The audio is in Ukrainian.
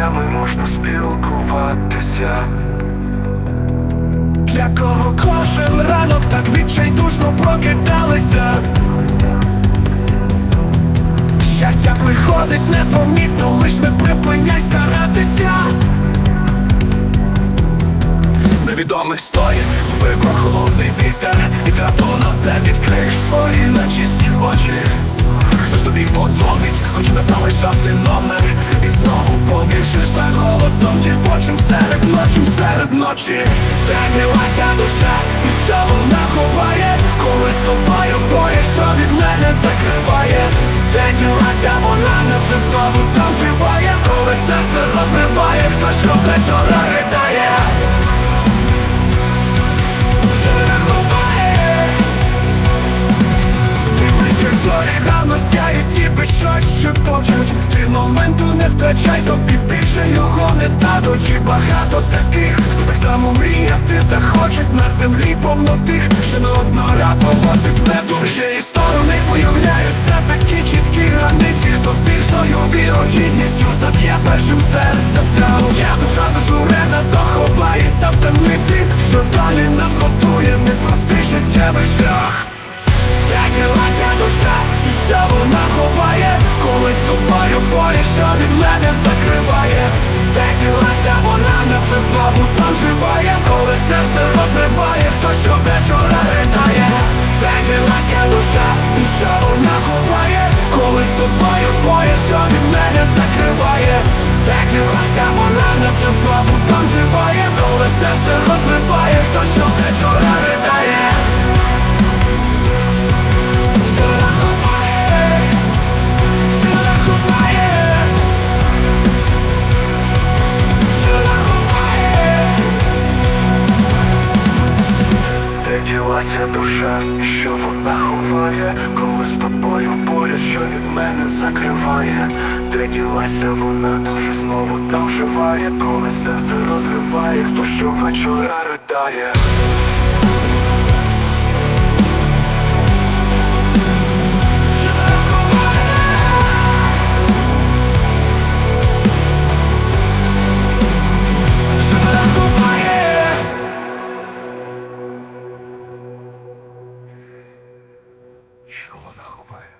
почуттями можна спілкуватися. Для кого кожен ранок так відчайдушно прокидалися. Щастя приходить непомітно, лиш не припиняй старатися. З невідомих стоїть холодний вітер І трапона все відкриєш свої нечисті ночі Де душа, і що вона ховає. Коли з тобою боє, що від мене закриває. Ділася вона, невже знову там живає? Коли серце розриває, хто що вечора ридає. Ніби щось шепочуть. Ти моменту не втрачай, тобі більше його не дадуть. Чи багато таких, само мріяти захочуть На землі повно тих, що неодноразово підведуть Ще і сторони появляються такі чіткі границі. Хто з більшою вірогідністю заб'є першим серцем. Я душа зажурена, невже знову там Коли серце розриває, хто що вечора ридає. Де ділася душа, що вона ховає, коли що від мене закриває, де ділася вона дуже знову там живає, коли серце розриває, хто щовечора ридає. Що вона ховає?